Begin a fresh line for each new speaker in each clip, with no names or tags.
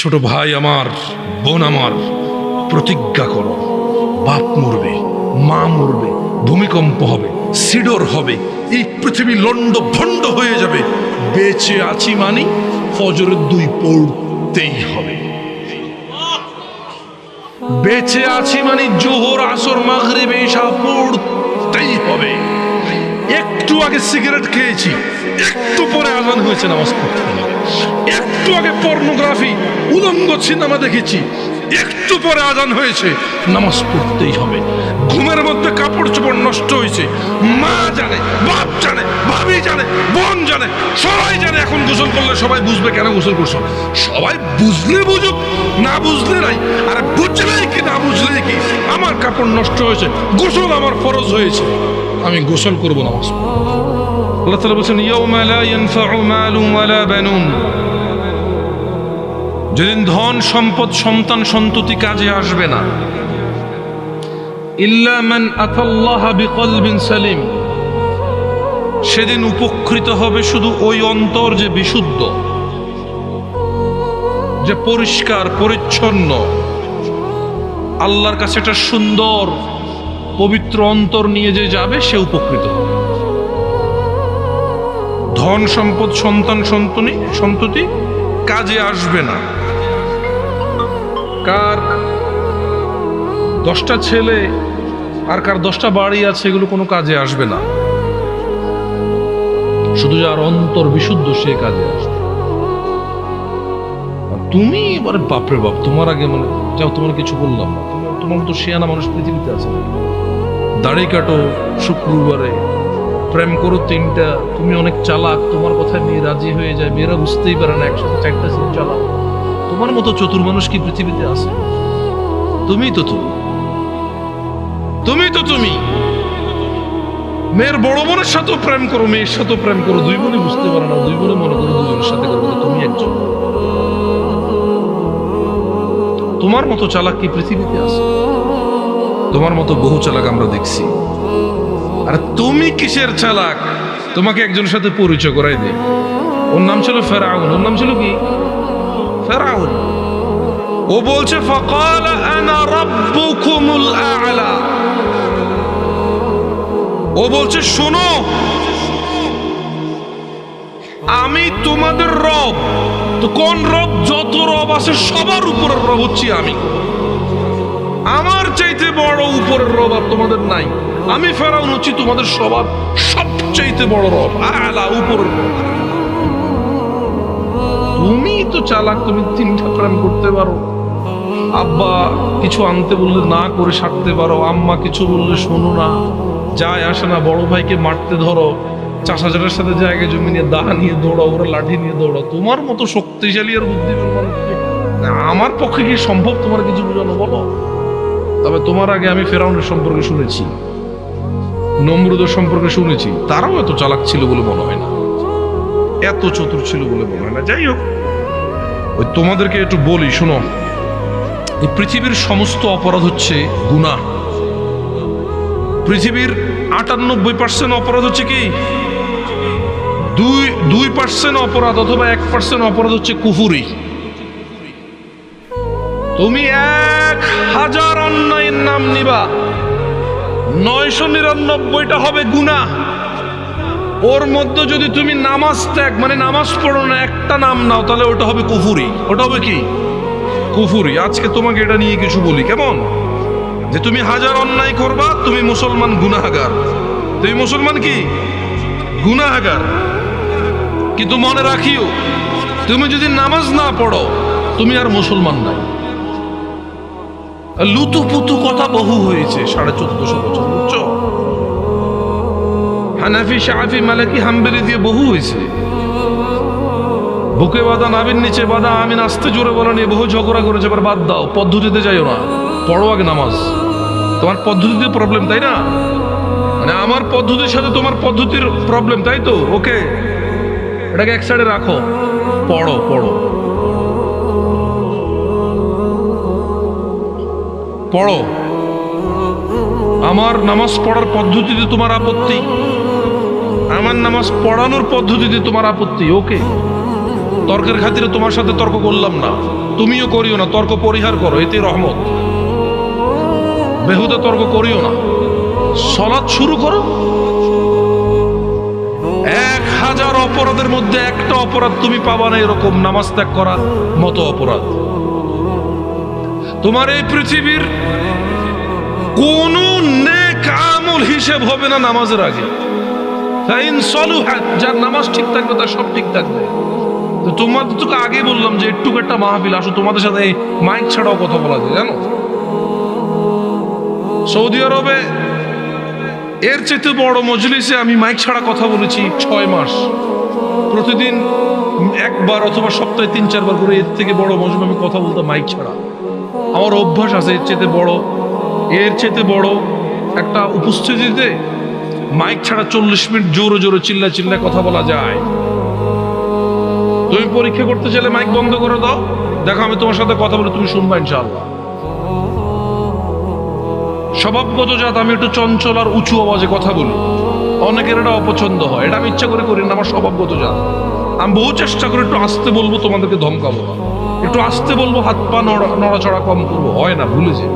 ছোট ভাই আমার, বোন আমার, প্রতিজ্ঞা করো, বাপ মরবে, মা মরবে, ভূমিকম্প হবে, সিডর হবে, এই পৃথিবী লন্ড ভণ্ড হয়ে যাবে। বেঁচে আছি মানি ফজরের দুই পড়তেই হবে। বেঁচে আছি মানে জোহর, আসর, মাগরিবে এসা পড়তেই হবে। একটু আগে সিগারেট খেয়েছি, একটু পরে আজান হয়েছে, নামাজ পড়তে একটু আগে পর্নোগ্রাফি উলঙ্গ সিনেমা দেখেছি। একটু পরে আজান হয়েছে, নামাজ পড়তেই হবে। ঘুমের মধ্যে কাপড় চোপড় নষ্ট হয়েছে। মা জানে, বাপ জানে, ভাবি জানে, বোন জানে, সবাই জানে এখন গোসল করলে সবাই বুঝবে কেন গোসল করছ। সবাই বুঝলে বুঝুক, না বুঝলে নাই। আর বুঝলেই কি, না বুঝলেই কি? আমার কাপড় নষ্ট হয়েছে, গোসল আমার ফরজ হয়েছে। আমি গোসল করব নামাজ। আল্লাহ তালা বলছেন, ইয়াউমা লা ইয়ানফাউ মালুন ওয়ালা বানুন। যেদিন ধন, সম্পদ, সন্তান সন্ততি কাজে আসবে না। সালিম। সেদিন উপকৃত হবে শুধু ওই অন্তর যে বিশুদ্ধ, যে পরিষ্কার, পরিচ্ছন্ন। আল্লাহর কাছে একটা সুন্দর, পবিত্র অন্তর নিয়ে যে যাবে, সে উপকৃত হবে। ধন, সম্পদ, সন্তান সন্তনি সন্ততি কাজে আসবে না। কার? দশটা ছেলে, আর কার দশটা বাড়ি আছে, এগুলো কোনো কাজে আসবে না। শুধু যার অন্তর বিশুদ্ধ, সে কাজে আসবে। তুমি এবারে বাপরে বাপ, তোমার আগে মানে যাও, তোমার কিছু বললাম না। তোমার- তো শিয়ানা মানুষ পৃথিবীতে আছে? দাড়ি কাটো, শুক্রবারে প্রেম করো তিনটা, তুমি অনেক চালাক, তোমার কথায় মেয়ে রাজি হয়ে যায়, মেয়েরা বুঝতেই পারে না, একসাথে চারটা সিন চালাক। তোমার মতো চতুর মানুষ কি পৃথিবীতে আছে? তুমি তো তুমি। তুমি তো তুমি। মেয়ের বড় বোনের সাথেও প্রেম করো, মেয়ের সাথেও প্রেম করো। দুই বোনই বুঝতে পারে না, দুই বোনে মনে করো দুজনের সাথে করব তো তুমি একজন। তোমার মতো চালাক কি পৃথিবীতে আছে? তোমার মতো বহু চালাক আমরা দেখছি। আর তুমি কিসের চালাক? তোমাকে একজনের সাথে পরিচয় করাই দে। ওর নাম ছিল ফেরাউন। ওর নাম ছিল কি? ফেরাউন। ও বলছে ও বলছে, শোনো, আমি তোমাদের রব। তো কোন রব? যত রব আছে, সবার উপরের রব হচ্ছি আমি। আমার চাইতে বড় উপরের রব আর তোমাদের নাই। আমি ফেরাউন হচ্ছি তোমাদের সবার সবচাইতে বড় রব। আলা, উপরের রব। তুমি তো চালাক, তুমি তিনটা প্রেম করতে পারো। আব্বা, কিছু আনতে বললে না করে সারতে পারো। আম্মা, কিছু বললে শোনো না। যায়, আসে না। বড় ভাইকে মারতে ধরো। চাষাজারের সাথে জায়গায় জমি নিয়ে দা নিয়ে দৌড়াও, ওরা লাঠি নিয়ে দৌড়াও। তোমার মতো শক্তিশালী আর বুদ্ধিমান আমার পক্ষে কি সম্ভব তোমার কিছু বোঝানো, বলো? তবে তোমার আগে আমি ফেরাউনের সম্পর্কে শুনেছি। নমরুদের সম্পর্কে শুনেছি। তারাও এত চালাক ছিল বলে মনে হয় না। এত চতুর ছিল বলে হয় না। যাই হোক, ওই তোমাদেরকে একটু বলি, শোনো। এই পৃথিবীর সমস্ত অপরাধ হচ্ছে গুণা। পৃথিবীর আটানব্বই পার্সেন্ট অপরাধ হচ্ছে কি? দুই দুই পার্সেন্ট অপরাধ অথবা এক পার্সেন্ট অপরাধ হচ্ছে কুফুরি। তুমি এক হাজার অন্যায়ের নাম নিবা। নয়শো নিরানব্বইটা হবে গুণা। ওর মধ্যে যদি তুমি নামাজ ত্যাগ মানে নামাজ পড়ো না, একটা নাম নাও, তাহলে ওটা হবে কুফুরি। ওটা হবে কি? কুফুরি। আজকে তোমাকে এটা নিয়ে কিছু বলি, কেমন? যে তুমি হাজার অন্যায় করবা, তুমি মুসলমান গুনাহাগার। তুমি মুসলমান কি? গুনাহাগার। কিন্তু মনে রাখিও, তুমি যদি নামাজ না পড়ো, তুমি আর মুসলমান নাই। লুতু পুতু কথা বহু হয়েছে, সাড়ে চোদ্দশো বছর, বুঝছ? হানাফি শাহি মালাকি, হাম্বেলি দিয়ে বহু হয়েছে। বুকে বাঁধা নাবির নিচে বাঁধা আমি নাচতে জোরে বলা নিয়ে বহু ঝগড়া করেছে, এবার বাদ দাও, পদ্ধতিতে যাইও না। পড়ো আগে নামাজ। তোমার পদ্ধতিতে প্রবলেম তাই না? মানে আমার পদ্ধতির সাথে তোমার পদ্ধতির প্রবলেম তাই তো? ওকে? এটাকে এক সাইডে রাখো। পড়ো পড়ো। পড়ো। আমার নামাজ পড়ার পদ্ধতিতে তোমার আপত্তি। আমার নামাজ পড়ানোর পদ্ধতিতে তোমার আপত্তি, ওকে? তর্কের খাতিরে তোমার সাথে তর্ক করলাম না। তুমিও করিও না, তর্ক পরিহার করো, এতে রহমত। বেহুদা তর্ক করিও না। সলাৎ শুরু করো। এক হাজার অপরাধের মধ্যে একটা অপরাধ তুমি পাবা না এরকম নামাজ ত্যাগ করা মতো অপরাধ। তোমার এই পৃথিবীর কোন নেক আমল হিসেব হবে না নামাজের আগে। যার নামাজ ঠিক থাকবে, তার সব ঠিক থাকবে। তো তোমাদের তোকে আগে বললাম যে একটু একটা মাহফিল, আসো, তোমাদের সাথে মাইক ছাড়াও কথা বলা যায়, জানো? সৌদি আরবে এর চেয়ে বড় মজলিসে আমি মাইক ছাড়া কথা বলেছি ছয় মাস। প্রতিদিন একবার অথবা সপ্তাহে তিন, চারবার করে এর থেকে বড় মজলিসে আমি কথা বলতাম মাইক ছাড়া। আমার অভ্যাস আছে এর চেয়ে বড়। এর চেয়ে বড় একটা উপস্থিতিতে মাইক ছাড়া চল্লিশ মিনিট জোরে জোরে চিল্লা চিল্লা কথা বলা যায়। তুমি পরীক্ষা করতে চাইলে মাইক বন্ধ করে দাও। দেখো, আমি তোমার সাথে কথা বলে তুমি শুনবা ইনশাআল্লাহ। স্বভাবগত জাত, আমি একটু চঞ্চল আর উঁচু আওয়াজে কথা বলি। অনেকের এটা অপছন্দ হয়। এটা আমি ইচ্ছা করে করি না, আমার স্বভাবগত জাত। আমি বহু চেষ্টা করে একটু আস্তে বলব, তোমাদেরকে ধমকাবো না। একটু আস্তে বলব, হাত পা নড়া নড়াচড়া কম করব। হয় না, ভুলে যে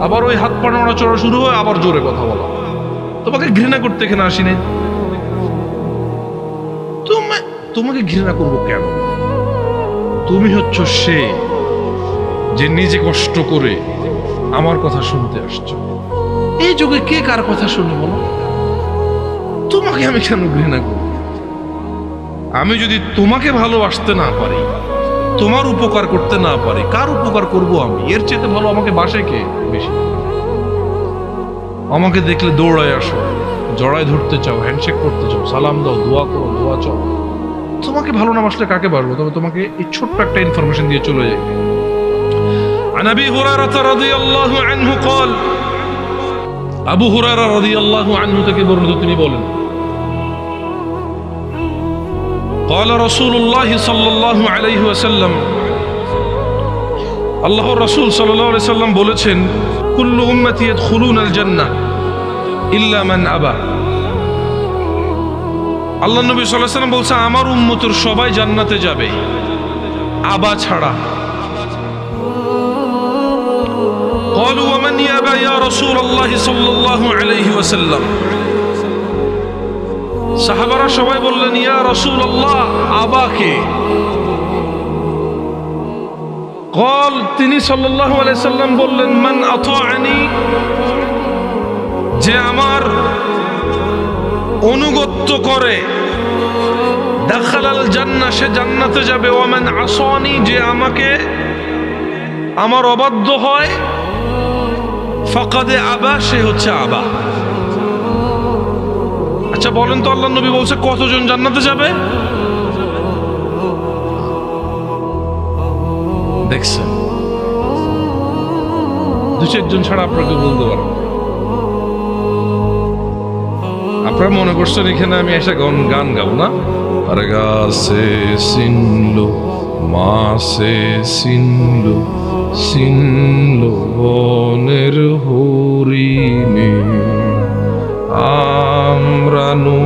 আবার ওই হাত পা নড়াচড়া শুরু হয়, আবার জোরে কথা বলা। তোমাকে ঘৃণা করতে এখানে আসিনি। তোমাকে ঘৃণা করব কেন? তুমি হচ্ছ সে যে নিজে কষ্ট করে আমার কথা শুনতে আসছো। এই যুগে কে কার কথা শুনে বলো? তোমাকে আমি কেন ঘৃণা করব? আমি যদি তোমাকে ভালোবাসতে না পারি, তোমার উপকার করতে না পারি, কার উপকার করব আমি? এর চেয়ে ভালো আমাকে বাসে কে? বেশি। আমাকে দেখলে দৌড়ায় আসো জড়ায় ধরতে চাও হ্যান্ডশেক করতে চাও সালাম দাও দোয়া করো দোয়া চাও তোমাকে ভালো না বাসলে কাকে বাসবো তবে তোমাকে এই ছোট্ট একটা ইনফরমেশন দিয়ে চলে যাই عن ابي هريره رضي الله عنه قال আবু হুরায়রা রাদিয়াল্লাহু আনহু থেকে বর্ণিত তিনি বলেন قال رسول الله صلى الله عليه وسلم আল্লাহ রাসূল সাল্লাল্লাহু আলাইহি সাল্লাম বলেছেন কুল্লু উম্মতি ইয়াদখুলুনা আল জান্নাহ ইল্লা মান আবা আল্লাহ নবী সাল্লাল্লাহু আলাইহি সাল্লাম বলছে আমার উম্মতের সবাই জান্নাতে যাবে আবা ছাড়া قالوا ومن يابى يا رسول الله صلى الله عليه وسلم সাহাবারা সবাই বললেন ইয়া রসুল আল্লাহ আবাকে কল তিনি সাল্লাল্লাহু আলাইহি সাল্লাম বললেন, মান আতাআনি? যে আমার অনুগত্য করে, দাখালাল জান্নাহ সে জান্নাতে যাবে। ওয়ামান আসানি? যে আমাকে, আমার অবাধ্য হয়, ফাকাদে আবা সে হচ্ছে আবা। আচ্ছা বলেন তো আল্লাহ নবী বলছে, কতজন জান্নাতে যাবে? দেখছেন? দু চারজন ছাড়া আপনাকে বলতে পারব আপনারা মনে করছেন এখানে আমি এসে গান গান গাবো না? আর গাছে সিনলো মাসে সিনলো সিনলো বনের হরিণে। আমরা নু